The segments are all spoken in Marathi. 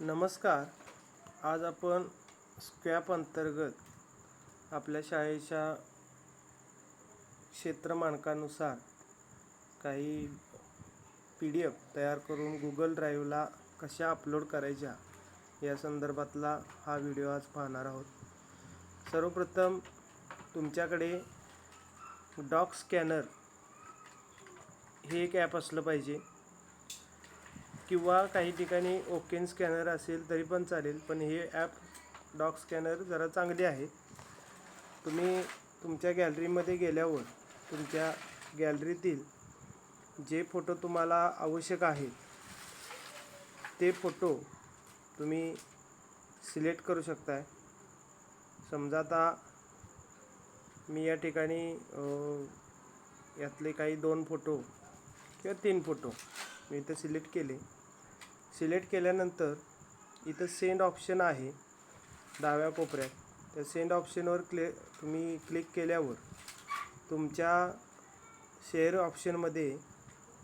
नमस्कार. आज आपण स्क्वॅप अंतर्गत आपल्या शाळेच्या क्षेत्रमानकानुसार काही पी डी एफ तयार करून गुगल ड्राईव्हला कशा अपलोड करायच्या या संदर्भातला हा व्हिडिओ आज पाहणार आहोत. सर्वप्रथम तुमच्याकडे डॉक स्कॅनर हे एक ॲप असलं पाहिजे. किंवा काही ठिकाणी ओकेन स्कॅनर असेल तरी पण चालेल पण हे ॲप डॉक स्कॅनर जरा चांगले आहे. तुम्ही तुमच्या गॅलरीमध्ये गेल्यावर तुमच्या गॅलरीतील जे फोटो तुम्हाला आवश्यक आहेत ते फोटो तुम्ही सिलेक्ट करू शकताय. समजा आता मी या ठिकाणी यातले काही दोन फोटो किंवा तीन फोटो मी इथं सिलेक्ट केले. सिलेक्ट केल्यानंतर इथं सेंड ऑप्शन आहे डाव्या कोपऱ्यात. त्या सेंड ऑप्शनवर क्ले तुम्ही क्लिक केल्यावर तुमच्या शेअर ऑप्शनमध्ये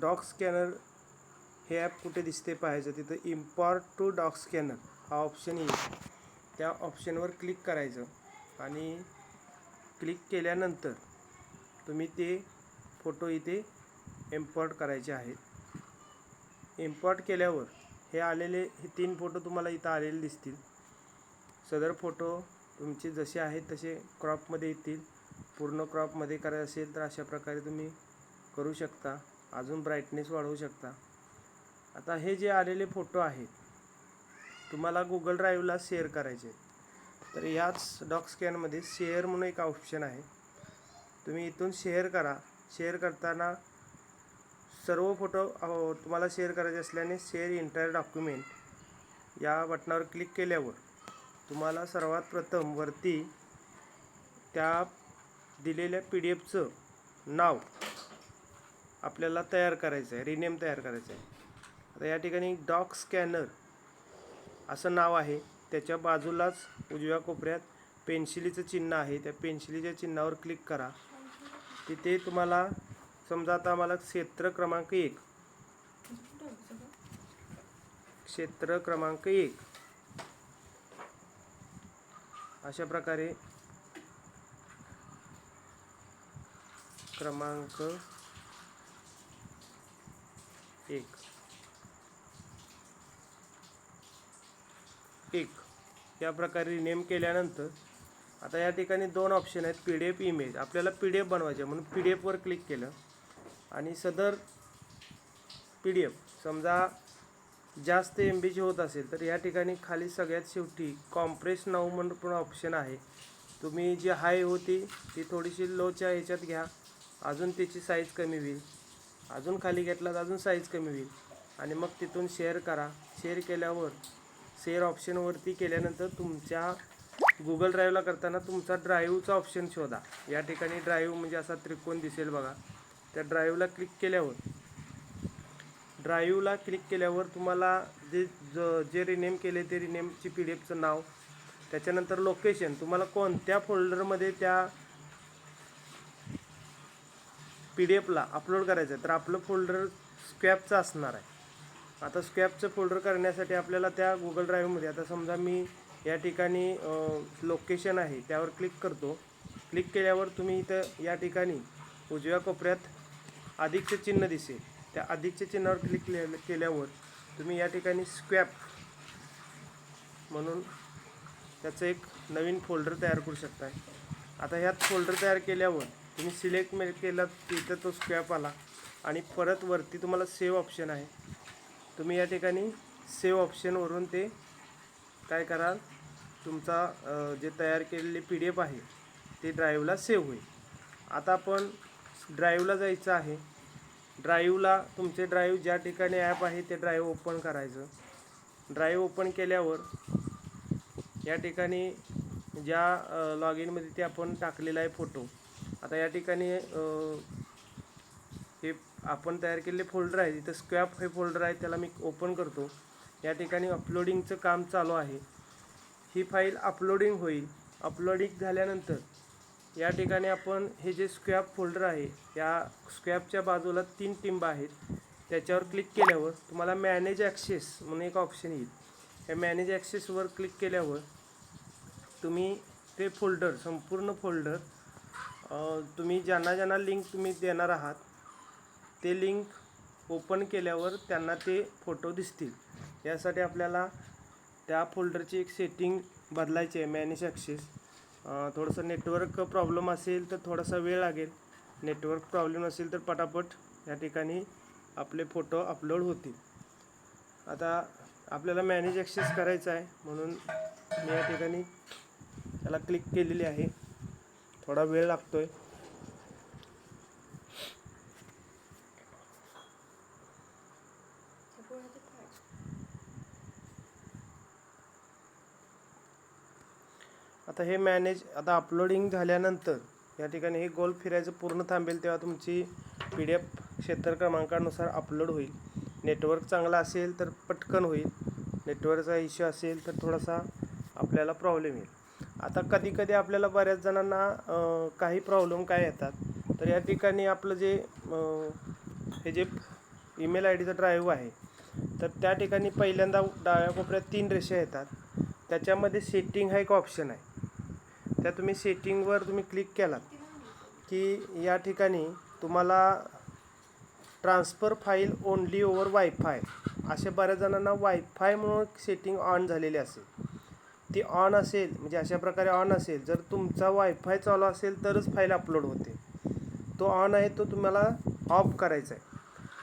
डॉक स्कॅनर हे ॲप कुठे दिसते पाहायचं तिथं इम्पॉर्ट टू डॉक स्कॅनर हा ऑप्शन येईल. त्या ऑप्शनवर क्लिक करायचं आणि क्लिक केल्यानंतर तुम्ही ते फोटो इथे इम्पॉर्ट करायचे आहेत. इम्पॉर्ट केल्यावर हे आलेले हे तीन फोटो तुम्हाला इथं आलेले दिसतील. सदर फोटो तुमचे जसे आहेत तसे क्रॉपमध्ये येतील. पूर्ण क्रॉपमध्ये करायचं असेल तर अशा प्रकारे तुम्ही करू शकता. अजून ब्राईटनेस वाढवू शकता. आता हे जे आलेले फोटो आहेत तुम्हाला गुगल ड्राईव्हला शेअर करायचे आहेत. तर याच डॉक स्कॅनमध्ये शेअर म्हणून एक ऑप्शन आहे. तुम्ही इथून शेअर करा. शेअर करताना सर्व फोटो तुम्हाला शेअर करायचे असल्याने शेअर इंटायर डॉक्युमेंट या बटनावर क्लिक केल्यावर तुम्हाला सर्वात प्रथम वरती त्या दिलेल्या पी डी एफचं नाव आपल्याला तयार करायचं आहे रिनेम तयार करायचं आहे. आता या ठिकाणी डॉक स्कॅनर असं नाव आहे. त्याच्या बाजूलाच उजव्या कोपऱ्यात पेन्सिलीचं चिन्ह आहे. त्या पेन्सिलीच्या चिन्हावर क्लिक करा. तिथे तुम्हाला समजा आता आम्हाला क्षेत्र क्रमांक एक. क्षेत्र क्रमांक एक. अशा प्रकारे क्रमांक एक. एक. या प्रकारे रिनेम केल्यानंतर आता या ठिकाणी दोन ऑप्शन आहेत. पी डी एफ इमेज आपल्याला पी डी एफ बनवायचे आहे, म्हणून पी डी एफवर क्लिक केलं. आणि सदर पी डी एफ समजा जास्त एम बीची होत असेल तर या ठिकाणी खाली सगळ्यात शेवटी कॉम्प्रेस नाऊ म्हणून पण ऑप्शन आहे. तुम्ही जी हाय होती ती थोडीशी लोच्या ह्याच्यात घ्या. अजून त्याची साईज कमी होईल. अजून खाली घेतला तर अजून साईज कमी होईल. आणि मग तिथून शेअर करा. शेअर केल्यावर शेअर ऑप्शनवरती केल्यानंतर तुमच्या गुगल ड्राईव्हला करताना तुमचा ड्राईव्हचा ऑप्शन शोधा. या ठिकाणी ड्राईव्ह म्हणजे असा त्रिकोण दिसेल बघा. त्या ड्राईव्हला क्लिक केल्यावर. ड्राईव्हला क्लिक केल्यावर तुम्हाला जे ज- जे रिनेम केले ते रिनेमची पी डी एफचं नाव त्याच्यानंतर लोकेशन तुम्हाला कोणत्या फोल्डरमध्ये त्या पी डी एफला अपलोड करायचं आहे तर आपलं फोल्डर स्कॅपचं असणार आहे. आता स्कॅपचं फोल्डर करण्यासाठी आपल्याला त्या गुगल ड्राईव्हमध्ये आता समजा मी या ठिकाणी लोकेशन आहे त्यावर क्लिक करतो. क्लिक केल्यावर तुम्ही इथं या ठिकाणी उजव्या कोपऱ्यात अधिकचे चिन्ह दिसेल त्या अधिकच्या चिन्हावर क्लिक केल्या- केल्यावर तुम्ही या ठिकाणी स्क्वॅप म्हणून त्याचं एक नवीन फोल्डर तयार करू शकताय. आता ह्यात फोल्डर तयार केल्यावर तुम्ही सिलेक्ट मे केलं तिथं तो स्क्वॅप आला आणि परत वरती तुम्हाला सेव्ह ऑप्शन आहे. तुम्ही या ठिकाणी सेव्ह ऑप्शनवरून ते काय कराल? तुमचा जे तयार केलेली पी डी एफ आहे ते ड्राईव्हला सेव्ह होईल. आता आपण ड्राईव्हला जायचं आहे. ड्राईव्हला तुमचे ड्राईव्ह ज्या ठिकाणी ॲप आहे ते ड्राईव्ह ओपन करायचं. ड्राईव्ह ओपन केल्यावर या ठिकाणी ज्या लॉग इनमध्ये ते आपण टाकलेला आहे फोटो आता या ठिकाणी हे आपण तयार केलेले फोल्डर आहे तिथं स्क्वॅप हे फोल्डर आहे त्याला मी ओपन करतो. या ठिकाणी अपलोडिंगचं काम चालू आहे. ही फाईल अपलोडिंग होईल. अपलोडिंग झाल्यानंतर या ठिकाणी आपण हे जे स्क्वॅप फोल्डर आहे या स्क्रॅपच्या बाजूला तीन टिंब आहेत. त्याच्यावर क्लिक केल्यावर तुम्हाला मॅनेज ॲक्सेस म्हणून एक ऑप्शन येईल. या मॅनेज ॲक्सेसवर क्लिक केल्यावर तुम्ही ते फोल्डर संपूर्ण फोल्डर तुम्ही ज्यांना ज्यांना लिंक तुम्ही देणार आहात ते लिंक ओपन केल्यावर त्यांना ते फोटो दिसतील. यासाठी आपल्याला त्या फोल्डरची एक सेटिंग बदलायची आहे मॅनेज ॲक्सेस थोडंसं नेटवर्क प्रॉब्लेम असेल तर थोडासा वेळ लागेल. नेटवर्क प्रॉब्लेम असेल तर पटापट या ठिकाणी आपले फोटो अपलोड होतील. आता आपल्याला मॅनेज ॲक्सेस करायचा आहे म्हणून मी या ठिकाणी त्याला क्लिक केलेली आहे. थोडा वेळ लागतो आहे आता हे मॅनेज आता अपलोडिंग झाल्यानंतर या ठिकाणी हे गोल फिरायचं पूर्ण थांबेल तेव्हा तुमची पी डी एफ क्षेत्र क्रमांकानुसार अपलोड होईल. नेटवर्क चांगला असेल तर पटकन होईल. नेटवर्कचा इश्यू असेल तर थोडासा आपल्याला प्रॉब्लेम येईल. आता कधी कधी आपल्याला बऱ्याच जणांना काही प्रॉब्लेम काय येतात तर या ठिकाणी आपलं जे हे जे ईमेल आय डीचं ड्राईव्ह आहे तर त्या ठिकाणी पहिल्यांदा डाव्या कोपऱ्यात तीन रेषा येतात. त्याच्यामध्ये सेटिंग हा एक ऑप्शन आहे. त्या तुम्ही सेटिंगवर तुम्ही क्लिक केलात की या ठिकाणी तुम्हाला transfer file only over wifi अशा बऱ्याच जणांना वायफाय म्हणून सेटिंग ऑन झालेली असेल. ती ऑन असेल म्हणजे अशा प्रकारे ऑन असेल. जर तुमचा वायफाय चालू असेल तरच फाईल अपलोड होते. तो ऑन आहे तो तुम्हाला ऑफ करायचा आहे.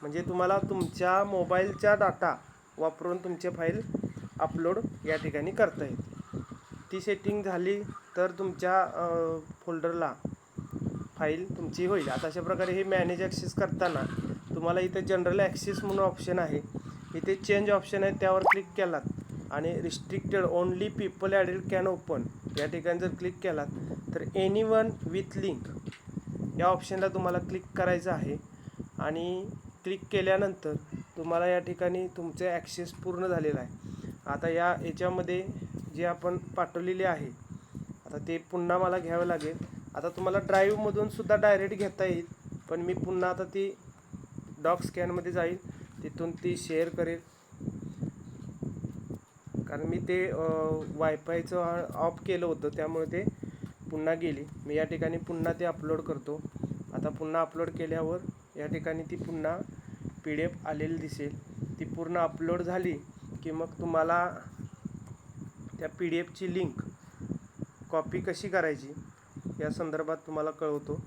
म्हणजे तुम्हाला तुमच्या मोबाईलचा डाटा वापरून तुमचे फाईल अपलोड या ठिकाणी करता येईल. ती सेटिंग झाली तर तुमच्या फोल्डरला फाईल तुमची होईल. आता अशा प्रकारे हे मॅनेज ॲक्सेस करताना तुम्हाला इथे जनरल ॲक्सेस म्हणून ऑप्शन आहे. इथे चेंज ऑप्शन आहे त्यावर क्लिक केलात आणि restricted only people added can open या ठिकाणी जर क्लिक केलात तर एनी वन विथ लिंक या ऑप्शनला तुम्हाला क्लिक करायचं आहे. आणि क्लिक केल्यानंतर तुम्हाला या ठिकाणी तुमचं ॲक्सेस पूर्ण झालेला आहे. आता या याच्यामध्ये जे आपण पाठवलेले आहे आता ते पुन्हा मला घ्यावं लागेल. आता तुम्हाला ड्राईव्हमधून सुद्धा डायरेक्ट घेता येईल पण मी पुन्हा आता ती डॉक स्कॅनमध्ये जाईल तिथून ती शेअर करेल. कारण मी ते वायफायचं ऑफ केलं होतं त्यामुळे ते पुन्हा गेली. मी या ठिकाणी पुन्हा ते अपलोड करतो. आता पुन्हा अपलोड केल्यावर या ठिकाणी ती पुन्हा पी डी एफ आलेली दिसेल. ती पूर्ण अपलोड झाली की मग तुम्हाला त्या पी डी एफची लिंक कॉपी कशी करायची या संदर्भात तुम्हाला कळवतो.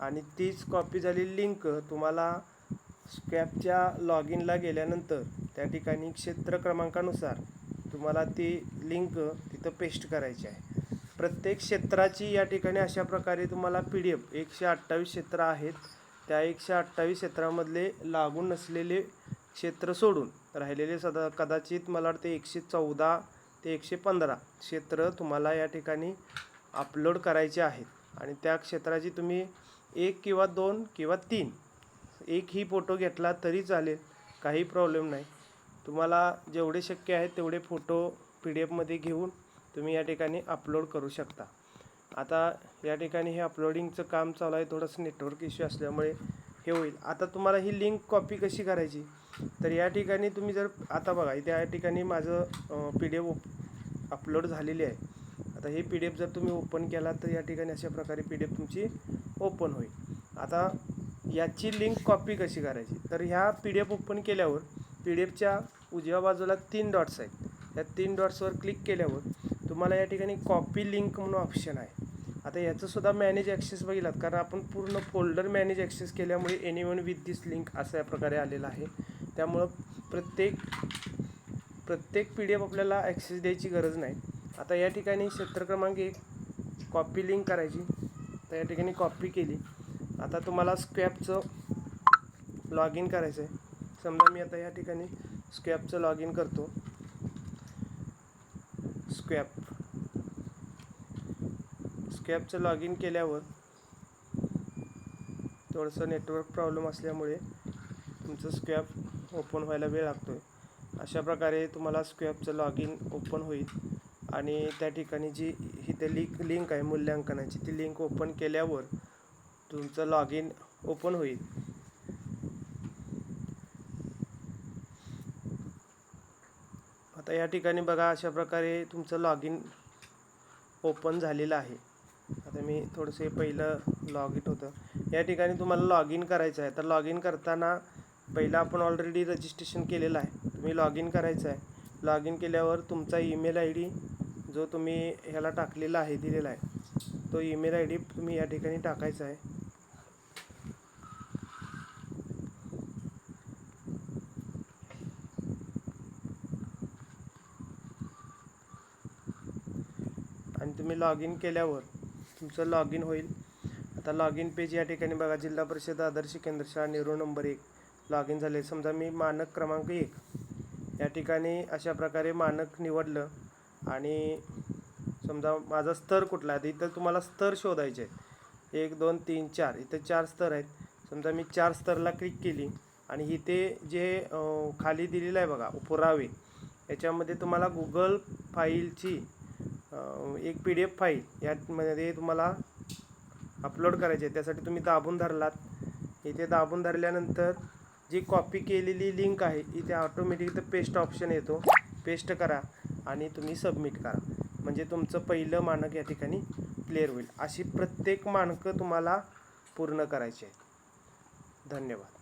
आणि तीच कॉपी झाली लिंक तुम्हाला स्कॅपच्या लॉग इनला गेल्यानंतर त्या ठिकाणी क्षेत्र क्रमांकानुसार तुम्हाला ती लिंक तिथं पेस्ट करायची आहे. प्रत्येक क्षेत्राची या ठिकाणी अशा प्रकारे तुम्हाला पी डी एफ एकशे अठ्ठावीस क्षेत्र आहेत. त्या एकशे अठ्ठावीस क्षेत्रामधले लागून नसलेले क्षेत्र सोडून राहिलेले सदा कदाचित मला वाटते एकशे चौदा ते एकशे पंधरा क्षेत्र तुम्हाला या ठिकाणी अपलोड करायचे आहेत. आणि त्या क्षेत्राची तुम्ही एक किंवा दोन किंवा तीन एक ही फोटो घेतला तरी चालेल काही प्रॉब्लेम नाही. तुम्हाला जेवढे शक्य आहे तेवढे फोटो पी डी एफमध्ये घेऊन तुम्ही या ठिकाणी अपलोड करू शकता. आता या ठिकाणी हे अपलोडिंगचं काम चालू आहे थोडंसं नेटवर्क इश्यू असल्यामुळे हे होईल. आता तुम्हाला ही लिंक कॉपी कशी करायची? तर या ठिकाणी तुम्ही जर आता बघा इथे या ठिकाणी माझं पी डी एफ अपलोड झालेली आहे. आता हे पी डी एफ जर तुम्ही ओपन केला तर या ठिकाणी अशा प्रकारे पी डी एफ तुमची ओपन होईल. आता याची लिंक कॉपी कशी करायची? तर ह्या पी डी एफ ओपन केल्यावर पी डी एफच्या उजव्या बाजूला तीन डॉट्स आहेत. या तीन डॉट्सवर क्लिक केल्यावर तुम्हाला या ठिकाणी कॉपी लिंक म्हणून ऑप्शन आहे. आता याचं सुद्धा मॅनेज ॲक्सेस बघितलात. कारण आपण पूर्ण फोल्डर मॅनेज ॲक्सेस केल्यामुळे any one with this link अशा प्रकारे आलेलं आहे. त्यामुळं प्रत्येक प्रत्येक पी डी एफ आपल्याला ॲक्सेस द्यायची गरज नाही. आता या ठिकाणी क्षेत्र क्रमांक एक कॉपी लिंक करायची. तर या ठिकाणी कॉपी केली. आता तुम्हाला स्क्वॅपचं लॉग इन करायचं आहे. समजा मी आता या ठिकाणी स्क्वॅपचं लॉग इन करतो. स्क्वॅप स्कॅपचं लॉग इन केल्यावर थोडंसं नेटवर्क प्रॉब्लेम असल्यामुळे तुमचं स्कॅप ओपन व्हायला वेळ लागतो आहे अशा प्रकारे तुम्हाला स्कॅपचं लॉग इन ओपन होईल आणि त्या ठिकाणी जी इथे लिंक लिंक आहे मूल्यांकनाची ती लिंक ओपन केल्यावर तुमचं लॉग इन ओपन होईल. आता या ठिकाणी बघा अशा प्रकारे तुमचं लॉग इन ओपन झालेलं आहे. मी थोडंसे पहिलं लॉग इन होतं. या ठिकाणी तुम्हाला लॉग इन करायचं आहे. तर लॉग इन करताना पहिलं आपण ऑलरेडी रजिस्ट्रेशन केलेलं आहे. तुम्ही लॉग इन करायचं आहे. लॉग इन केल्यावर तुमचा ईमेल आय डी जो तुम्ही ह्याला टाकलेला आहे दिलेला आहे तो ईमेल आय डी तुम्ही या ठिकाणी टाकायचा आहे. आणि तुम्ही लॉग इन केल्यावर तुमचं लॉग इन होईल. आता लॉग इन पेज या ठिकाणी बघा जिल्हा परिषद आदर्श केंद्र शाळा नेहरू नंबर एक. लॉग इन झाले. समजा मी मानक क्रमांक एक. या ठिकाणी अशा प्रकारे मानक निवडलं आणि समजा माझा स्तर कुठला आहे? इथं तुम्हाला स्तर शोधायचे आहेत. एक दोन तीन चार. इथं चार स्तर आहेत. समजा मी चार स्तरला क्लिक केली आणि इथे जे खाली दिलेलं आहे बघा पुरावे याच्यामध्ये तुम्हाला गुगल फाईलची एक पी डी एफ फाईल यामध्ये तुम्हाला अपलोड करायची आहे. त्यासाठी तुम्ही दाबून धरलात. इथे दाबून धरल्यानंतर जी कॉपी केलेली लिंक आहे इथे ऑटोमॅटिक इथं पेस्ट ऑप्शन येतो. पेस्ट करा आणि तुम्ही सबमिट करा. म्हणजे तुमचं पहिलं मानक या ठिकाणी क्लिअर होईल. अशी प्रत्येक मानकं तुम्हाला पूर्ण करायची आहेत. धन्यवाद.